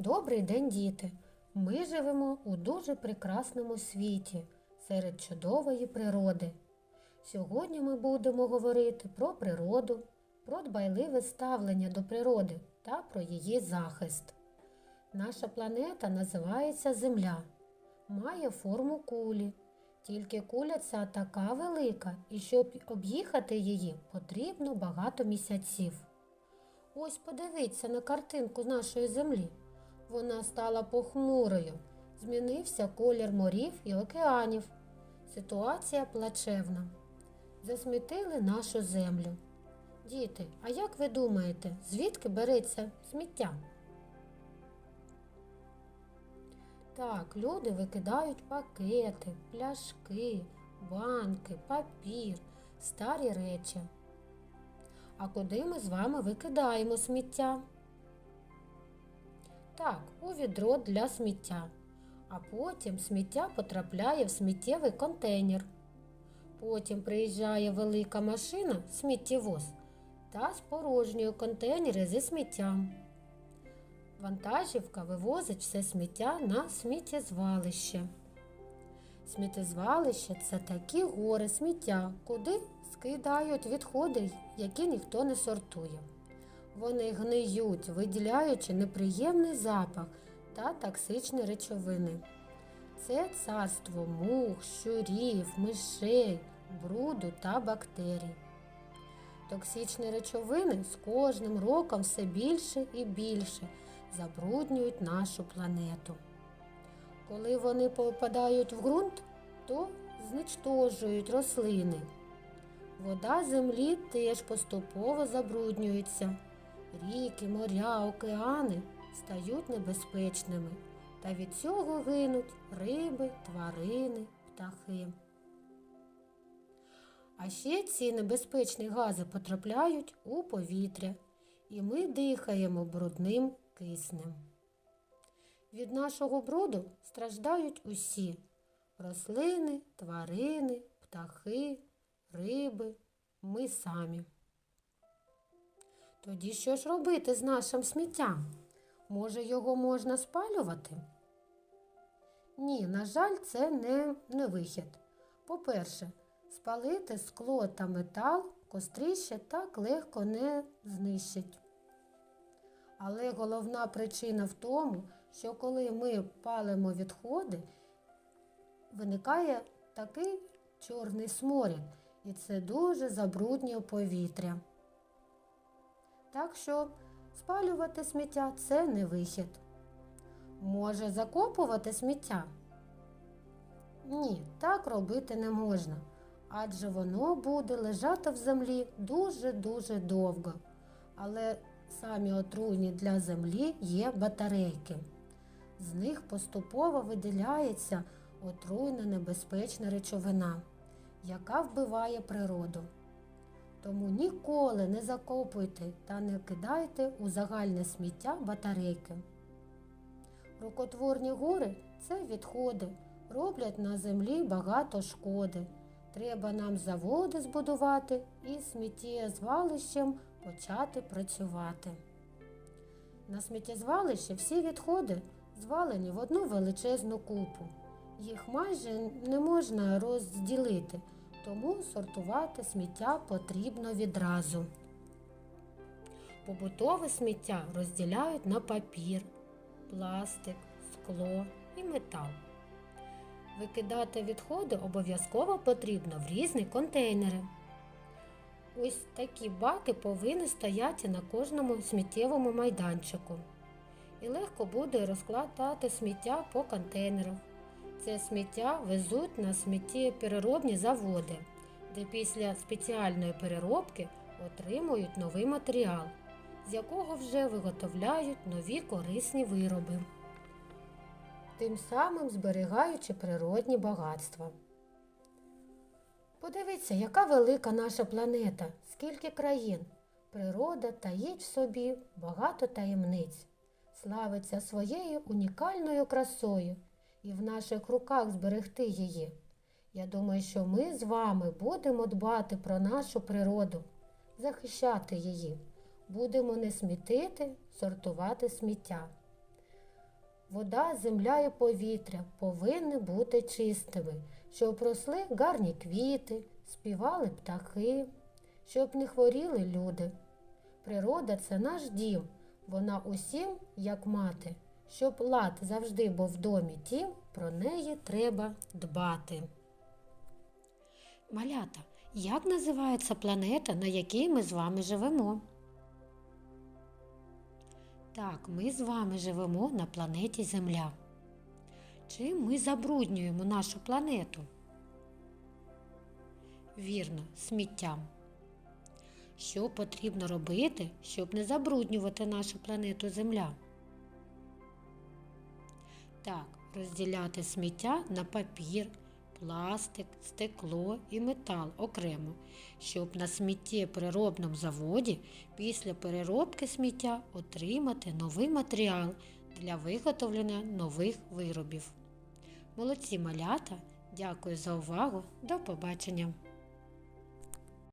Добрий день, діти! Ми живемо у дуже прекрасному світі серед чудової природи. Сьогодні ми будемо говорити про природу, про дбайливе ставлення до природи та про її захист. Наша планета називається Земля, має форму кулі. Тільки куля ця така велика, і щоб об'їхати її, потрібно багато місяців. Ось подивіться на картинку нашої землі. Вона стала похмурою, змінився колір морів і океанів. Ситуація плачевна. Засмітили нашу землю. Діти, а як ви думаєте, звідки береться сміття? Так, люди викидають пакети, пляшки, банки, папір, старі речі. А куди ми з вами викидаємо сміття? Так, у відро для сміття. А потім сміття потрапляє в сміттєвий контейнер. Потім приїжджає велика машина сміттєвоз та спорожнює контейнери зі сміттям. Вантажівка вивозить все сміття на сміттєзвалище. Сміттєзвалище це такі гори сміття, куди скидають відходи, які ніхто не сортує. Вони гниють, виділяючи неприємний запах та токсичні речовини. Це царство мух, щурів, мишей, бруду та бактерій. Токсичні речовини з кожним роком все більше і більше забруднюють нашу планету. Коли вони попадають в ґрунт, то зничтожують рослини. Вода землі теж поступово забруднюється. Ріки, моря, океани стають небезпечними, та від цього гинуть риби, тварини, птахи. А ще ці небезпечні гази потрапляють у повітря, і ми дихаємо брудним киснем. Від нашого бруду страждають усі рослини, тварини, птахи, риби, ми самі. Тоді що ж робити з нашим сміттям? Може, його можна спалювати? Ні, на жаль, це не, не вихід. По-перше, спалити скло та метал костріще так легко не знищить. Але головна причина в тому, що коли ми палимо відходи, виникає такий чорний сморід, і це дуже забруднює повітря. Так що спалювати сміття це не вихід. Може закопувати сміття? Ні, так робити не можна, адже воно буде лежати в землі дуже-дуже довго. Але самі отруйні для землі є батарейки. З них поступово виділяється отруйна небезпечна речовина, яка вбиває природу. Тому ніколи не закопуйте та не кидайте у загальне сміття батарейки. Рукотворні гори це відходи, роблять на землі багато шкоди. Треба нам заводи збудувати і сміттєзвалищем почати працювати. На сміттєзвалище всі відходи звалені в одну величезну купу. Їх майже не можна розділити, тому сортувати сміття потрібно відразу. Побутове сміття розділяють на папір, пластик, скло і метал. Викидати відходи обов'язково потрібно в різні контейнери. Ось такі баки повинні стояти на кожному сміттєвому майданчику. І легко буде розкладати сміття по контейнерах. Це сміття везуть на сміттєпереробні заводи, де після спеціальної переробки отримують новий матеріал, з якого вже виготовляють нові корисні вироби, тим самим зберігаючи природні багатства. Подивіться, яка велика наша планета, скільки країн. Природа таїть в собі багато таємниць, славиться своєю унікальною красою і в наших руках зберегти її. Я думаю, що ми з вами будемо дбати про нашу природу, захищати її, будемо не смітити, сортувати сміття. Вода, земля і повітря повинні бути чистими, щоб росли гарні квіти, співали птахи, щоб не хворіли люди. Природа це наш дім, вона усім, як мати. Щоб лад завжди був в домі тім, про неї треба дбати. Малята, як називається планета, на якій ми з вами живемо? Так, ми з вами живемо на планеті Земля. Чим ми забруднюємо нашу планету? Вірно, сміттям. Що потрібно робити, щоб не забруднювати нашу планету Земля? Так, розділяти сміття на папір, пластик, стекло і метал окремо, щоб на сміттєпереробному заводі після переробки сміття отримати новий матеріал для виготовлення нових виробів. Молодці малята! Дякую за увагу! До побачення!